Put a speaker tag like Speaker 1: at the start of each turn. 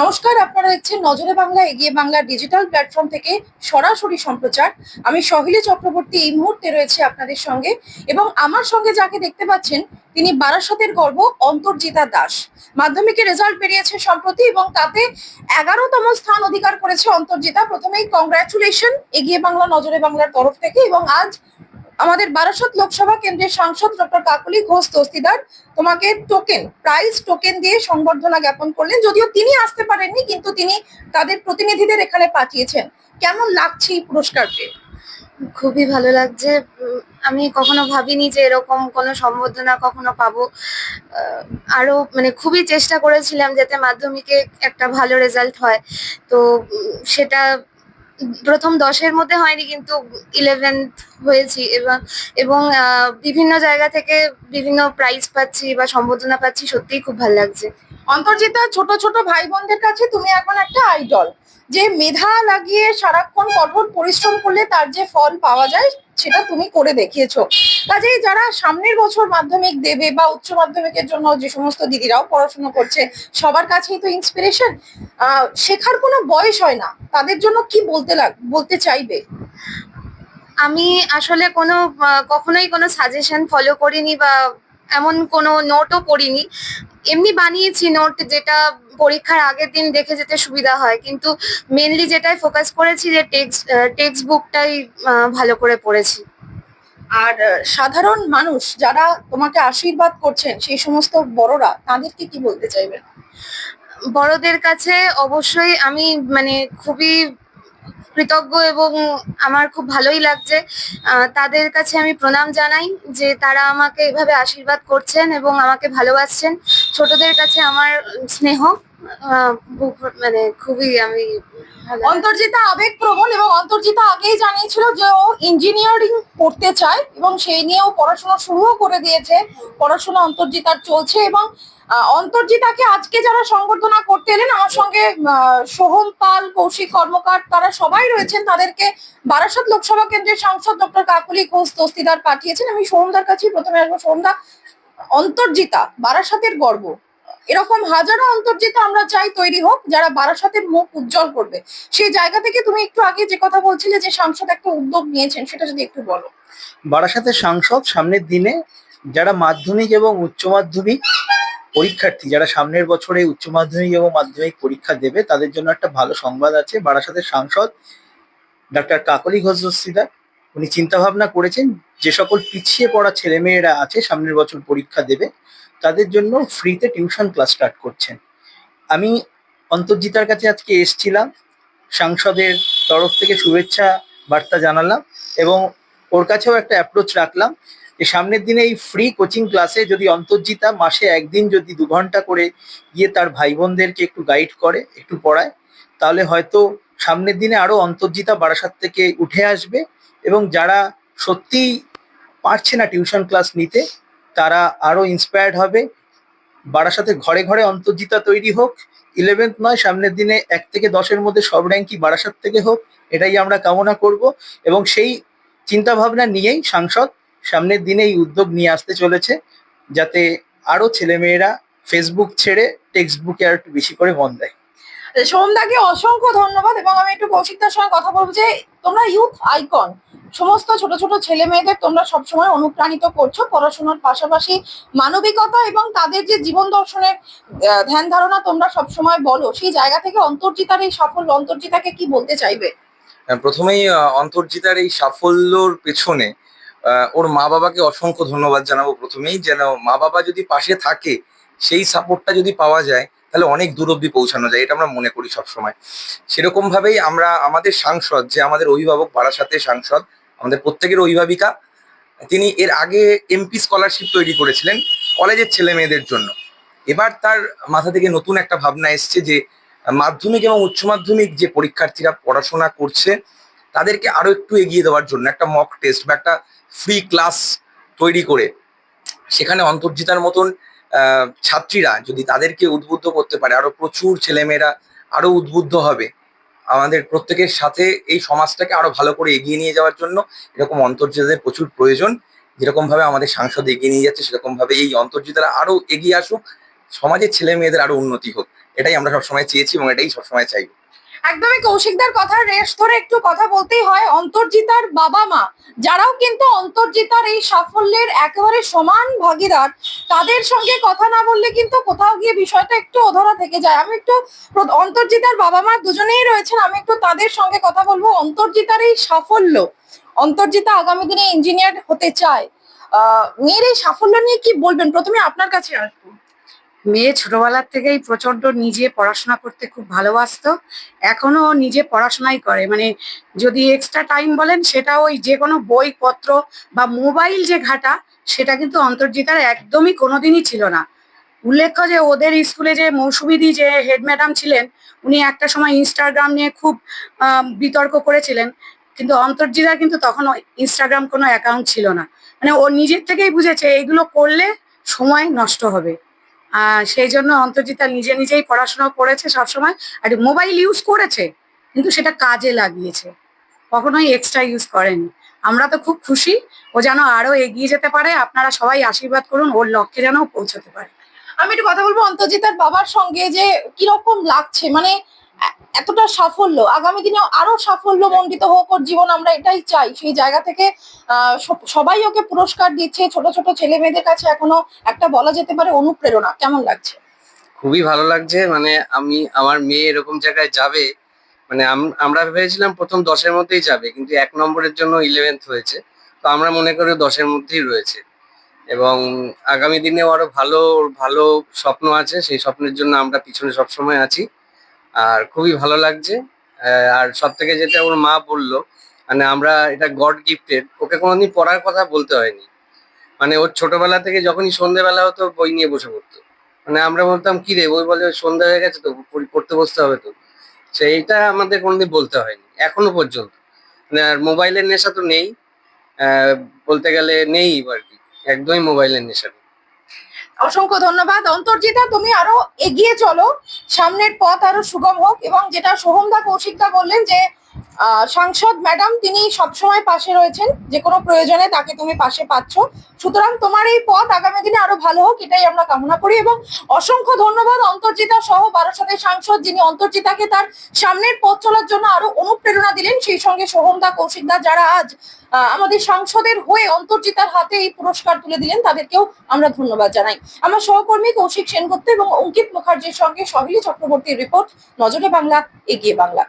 Speaker 1: নমস্কার, আপনারা দেখছেন নজরে বাংলা, এগিয়ে বাংলা ডিজিটাল প্ল্যাটফর্ম থেকে সরাসরি সম্প্রচার। আমি সহিলি চক্রবর্তী, এই মুহূর্তে রয়েছে আপনাদের সঙ্গে এবং আমার সঙ্গে যাকে দেখতে পাচ্ছেন, তিনি বারাসতের গর্ব, অন্তর্জিতা দাস। মাধ্যমিকের রেজাল্ট বেরিয়েছে সম্প্রতি এবং তাতে এগারোতম স্থান অধিকার করেছে অন্তর্জিতা। প্রথমেই কংগ্রাচুলেশন এগিয়ে বাংলা, নজরে বাংলার তরফ থেকে এবং আজ আমাদের বারাসত লোকসভা কেন্দ্রের সাংসদ ডক্টর কাকলি ঘোষ দস্তিদার তোমাকে টোকেন প্রাইজ টোকেন দিয়ে সংবর্ধনা জ্ঞাপন করলেন। যদিও তিনি আসতে পারেননি, কিন্তু তিনি তাদের প্রতিনিধিদের এখানে পাঠিয়েছেন। কেমন লাগছে এই পুরস্কার
Speaker 2: খুবই ভালো লাগছে। আমি কখনো ভাবিনি যে এরকম কোনো সম্বর্ধনা কখনো পাবো। আরও মানে খুবই চেষ্টা করেছিলাম যাতে মাধ্যমিকে একটা ভালো রেজাল্ট হয়। তো সেটা প্রথম দশের মধ্যে হয়নি, কিন্তু ইলেভেন্থ হয়েছি এবং এবং বিভিন্ন জায়গা থেকে বিভিন্ন প্রাইজ পাচ্ছি বা সম্বোধনা পাচ্ছি, সত্যিই খুব ভালো লাগছে।
Speaker 1: অন্তর্জিতা, ছোট ছোট ভাই বোনদের কাছে তুমি এখন একটা আইডল যে মেধা লাগিয়ে সারাক্ষণ কঠোর পরিশ্রম করলে তার যে ফল পাওয়া যায় সেটা তুমি করে দেখিয়েছো। কাজেই যারা সামনের বছর মাধ্যমিক দেবে বা উচ্চ মাধ্যমিকের জন্য যে সমস্ত দিদিরাও পড়াশোনা করছে, সবার কাছেই তো ইন্সপিরেশন শেখার কোনো বয়স হয় না। তাদের জন্য কি বলতে লাগ, বলতে চাইবে?
Speaker 2: আমি আসলে কোনো কখনোই কোনো সাজেশন ফলো করিনি বা এমন কোনো নোটও পড়িনি। এমনি বানিয়েছি নোট যেটা পরীক্ষার আগের দিন দেখে যেতে সুবিধা হয়। কিন্তু মেনলি যেটাই ফোকাস করেছি যে টেক্সট টেক্সট বুকটাই ভালো করে পড়েছি।
Speaker 1: আর সাধারণ মানুষ যারা তোমাকে আশীর্বাদ করছেন সেই সমস্ত বড়রা তাদেরকে কি বলতে চাইবেন?
Speaker 2: বড়দের কাছে অবশ্যই আমি মানে খুবই কৃতজ্ঞ এবং আমার খুব ভালোই লাগছে। তাদের কাছে আমি প্রণাম জানাই যে তারা আমাকে এভাবে আশীর্বাদ করছেন এবং আমাকে ভালোবাসছেন। ছোটদের কাছে আমার স্নেহ মানে খুবই আমি
Speaker 1: অন্তর্জিতা আবেগপ্রবণ এবং অন্তর্জিতা আগেই জানিয়েছিল যে ও ইঞ্জিনিয়ারিং পড়তে চায় এবং সেই নিয়েও পড়াশোনা শুরুও করে দিয়েছে। পড়াশোনা অন্তর্জিতার চলছে এবং অন্তর্জিতাকে আজকে যারা সংবর্ধনা করতে এলেন, আমার সঙ্গে সোহম পাল, কৌশিক কর্মকার, তারা সবাই রয়েছেন। তাদেরকে বারাসত লোকসভা কেন্দ্রের সাংসদ ডক্টর কাকুলি ঘোষ দস্তিদার পাঠিয়েছেন। আমি সোহমদার কাছেই প্রথমে আসব। সোহমদা অন্তর্জিতা, বারাসাতের গর্ব। এরকম হাজারো অন্তর্জিতা আমরা চাই তৈরি হোক, যারা বারাসাতের মুখ উজ্জ্বল করবে। সেই জায়গা থেকে তুমি একটু আগে যে কথা বলছিলে যে সাংসদ একটা উদ্যোগ নিয়েছেন, সেটা যদি একটু বলো।
Speaker 3: বারাসাতের সাংসদ সামনের দিনে যারা মাধ্যমিক এবং উচ্চ মাধ্যমিক পরীক্ষার্থী, যারা সামনের বছরে উচ্চ মাধ্যমিক এবং মাধ্যমিক পরীক্ষা দেবে, তাদের জন্য একটা ভালো সংবাদ আছে। বারাসাতের সাংসদ ডাক্তার কাকলি ঘোষ দস্তিদার উনি চিন্তা ভাবনা করেছেন যে সকল পিছিয়ে পড়া ছেলেমেয়েরা আছে, সামনের বছর পরীক্ষা দেবে, তাদের জন্য ফ্রিতে টিউশন ক্লাস স্টার্ট করছেন। আমি অন্তর্জিতার কাছে আজকে এসছিলাম, সাংসদের তরফ থেকে শুভেচ্ছা বার্তা জানালাম এবং ওর কাছেও একটা অ্যাপ্রোচ রাখলাম যে সামনের দিনে এই ফ্রি কোচিং ক্লাসে যদি অন্তর্জিতা মাসে একদিন যদি দু ঘণ্টা করে গিয়ে তার ভাই বোনদেরকে একটু গাইড করে, একটু পড়ায়, তাহলে হয়তো সামনের দিনে আরও অন্তর্জিতা বারাসাত থেকে উঠে আসবে। এবং যারা সত্যিই পারছে না টিউশন ক্লাস নিতে, তারা আরও ইন্সপায়ার্ড হবে। বারাসাতে ঘরে ঘরে অন্তর্জিতা তৈরি হোক। ইলেভেন্থ নয়, সামনের দিনে এক থেকে দশের মধ্যে সব র্যাঙ্কই বারাসাত থেকে হোক, এটাই আমরা কামনা করব। এবং সেই চিন্তা ভাবনা নিয়েই সাংসদ সামনের দিনে এই উদ্যোগ নিয়ে আসতে চলেছে, যাতে আরও ছেলেমেয়েরা ফেসবুক ছেড়ে টেক্সট বুকে আর একটু বেশি করে মন দেয়।
Speaker 1: সোমদাকে অসংখ্য ধন্যবাদ এবং আমি একটু কৌশিকদার সঙ্গে কথা বলব যে তোমরা ইউথ আইকন সমস্ত ছোট ছোট ছেলে মেয়েদের তোমরা সবসময় অনুপ্রাণিত করছ পড়াশোনার পাশাপাশি মানবিকতা এবং তাদের যে জীবন দর্শনের ধ্যান ধারণা তোমরা সবসময় বলো, সেই জায়গা থেকে অন্তর্জিতার এই সাফল্য, অন্তর্জিতাকে কি বলতে চাইবে?
Speaker 4: প্রথমেই অন্তর্জিতার এই সাফল্যর পেছনে ওর মা বাবাকে অসংখ্য ধন্যবাদ জানাব প্রথমেই। যেন মা বাবা যদি পাশে থাকে, সেই সাপোর্টটা যদি পাওয়া যায় তাহলে অনেক দূর অব্দি পৌঁছানো যায়, এটা আমরা মনে করি সবসময়। সেরকম ভাবেই আমরা আমাদের সাংসদ, যে আমাদের অভিভাবক বারাসাতের সাংসদ, আমাদের প্রত্যেকের অভিভাবিকা, তিনি এর আগে এমপি স্কলারশিপ তৈরি করেছিলেন কলেজের ছেলে মেয়েদের জন্য। এবার তার মাথা থেকে নতুন একটা ভাবনা এসছে যে, মাধ্যমিক এবং উচ্চ মাধ্যমিক যে পরীক্ষার্থীরা পড়াশোনা করছে, তাদেরকে আরও একটু এগিয়ে দেওয়ার জন্য, একটা মক টেস্ট বা একটা ফ্রি ক্লাস তৈরি করে, সেখানে অন্তর্জিতার মতন ছাত্রীরা যদি তাদেরকে উদ্বুদ্ধ করতে পারে, আরও প্রচুর ছেলেমেয়েরা আরও উদ্বুদ্ধ হবে আমাদের প্রত্যেকের সাথে এই সমাজটাকে আরও ভালো করে এগিয়ে নিয়ে যাওয়ার জন্য, এরকম অন্তর্জিতাদের প্রচুর প্রয়োজন। যেরকম ভাবে আমাদের সাংসদ এগিয়ে নিয়ে যাচ্ছে সেরকম ভাবে এই অন্তর্জিতারা আরও এগিয়ে আসুক, সমাজের ছেলে মেয়েদের আরও উন্নতি হোক। এটাই আমরা সবসময় চেয়েছি এবং এটাই সবসময় চাইব।
Speaker 1: একদমই কৌশিকদার কথা রেশ ধরে একটু কথা বলতেই হয় অন্তর্জিতার বাবা মা। যারাও কিন্তু অন্তর্জিতার এই সাফল্যের একেবারে সমান ভাগিদার। তাদের সঙ্গে কথা না বললে কিন্তু কোথাও গিয়ে বিষয়টা একটু অধরা থেকে যায়। আমি একটু অন্তর্জিতার বাবা মা দুজনেই রয়েছেন, আমি একটু তাদের সঙ্গে কথা বলব। অন্তর্জিতার এই সাফল্য, অন্তর্জিতা আগামী দিনে ইঞ্জিনিয়ার হতে চায় মেয়ের এই সাফল্য নিয়ে কি বলবেন? প্রথমে আপনার কাছে আসব।
Speaker 5: মেয়ে ছোটবেলার থেকেই প্রচণ্ড নিজে পড়াশোনা করতে খুব ভালোবাসতো। এখনও নিজে পড়াশোনাই করে। মানে যদি এক্সট্রা টাইম বলেন, সেটা ওই যে কোনো বইপত্র বা মোবাইল যে ঘাটা, সেটা কিন্তু অন্তর্জিতার একদমই কোনোদিনই ছিল না। উল্লেখ্য যে ওদের স্কুলে যে মৌসুমিদি যে হেড ম্যাডাম ছিলেন, উনি একটা সময় ইনস্টাগ্রাম নিয়ে খুব বিতর্ক করেছিলেন। কিন্তু অন্তর্জিতার কিন্তু তখন ইনস্টাগ্রাম কোনো অ্যাকাউন্ট ছিল না। মানে ও নিজের থেকেই বুঝেছে, এইগুলো করলে সময় নষ্ট হবে। সেই জন্য অন্তর্জিতা নিজে নিজেই পড়াশোনা করেছে সবসময়, আর মোবাইল ইউজ করেছে, কিন্তু সেটা কাজে লাগিয়েছে। কখনোই এক্সট্রা ইউজ করেনি। আমরা তো খুব খুশি, ও যেন আরও এগিয়ে যেতে পারে, আপনারা সবাই আশীর্বাদ করুন, ওর লক্ষ্যে যেন পৌঁছতে পারে।
Speaker 1: আমি একটু কথা বলব অন্তর্জিতার বাবার সঙ্গে যে কীরকম লাগছে মানে এতটা সাফল্য, আগামী দিনে আরও সাফল্য মণ্ডিত হোক ওর জীবন, আমরা এটাই চাই। সেই জায়গা থেকে সবাই ওকে পুরস্কার দিচ্ছে, ছোট ছোট ছেলে মেয়েদের কাছে এখনও একটা বলা যেতে পারে অনুপ্রেরণা। কেমন লাগছে?
Speaker 6: খুবই ভালো লাগছে মানে আমি, আমার মেয়ে এরকম জায়গায় যাবে মানে আম- আমরা ভেবেছিলাম প্রথম দশের মধ্যেই যাবে, কিন্তু এক নম্বরের জন্য ইলেভেন্থ হয়েছে। তো আমরা মনে করি দশের মধ্যেই রয়েছে। এবং আগামী দিনেও আরও ভালো ভালো স্বপ্ন আছে, সেই স্বপ্নের জন্য আমরা পিছনে সবসময় আছি। আর খুবই ভালো লাগছে। আর সব থেকে যেটা ওর মা বলল মানে আমরা এটা গড গিফটেড, ওকে কোনোদিন পড়ার কথা বলতে হয়নি। মানে ওর ছোটবেলা থেকে যখনই সন্ধেবেলা হতো, বই নিয়ে বসে পড়তো। মানে আমরা বলতাম কি রে বই বলে সন্ধ্যা হয়ে গেছে তো, পড়ি- পড়তে বসতে হবে তো? সেইটা আমাদের কোনোদিন বলতে হয়নি, এখনও পর্যন্ত। মানে আর মোবাইলের নেশা তো নেই। বলতে গেলে নেই আর কি, একদমই মোবাইলের নেশা নেই।
Speaker 1: অসংখ্য ধন্যবাদ। অন্তর্জিতা, তুমি আরও এগিয়ে চলো। সামনের পথ আরও সুগম হোক এবং যেটা সোহমদা কৌশিকদা বললেন যে সাংসদ ম্যাডাম তিনি সবসময় পাশে রয়েছেন, যে কোনো প্রয়োজনে তাকে তুমি পাশে পাচ্ছ। সুতরাং তোমার এই পথ আগামী দিনে আরও ভালো হোক, এটাই আমরা কামনা করি এবং অসংখ্য ধন্যবাদ অন্তর্জিতা সহ বারাসতের সাংসদ যিনি অন্তর্জিতাকে তার সামনের পথ চলার জন্য আরও অনুপ্রেরণা দিলেন, সেই সঙ্গে সোহমদা কৌশিকদা যারা আজ আমাদের সাংসদের হয়ে অন্তর্জিতার হাতে এই পুরস্কার তুলে দিলেন, তাদেরকেও আমরা ধন্যবাদ জানাই। আমার সহকর্মী কৌশিক সেনগুপ্ত এবং অঙ্কিত মুখার্জির সঙ্গে সহিলী চক্রবর্তীর রিপোর্ট, নজরে বাংলা, এগিয়ে বাংলা।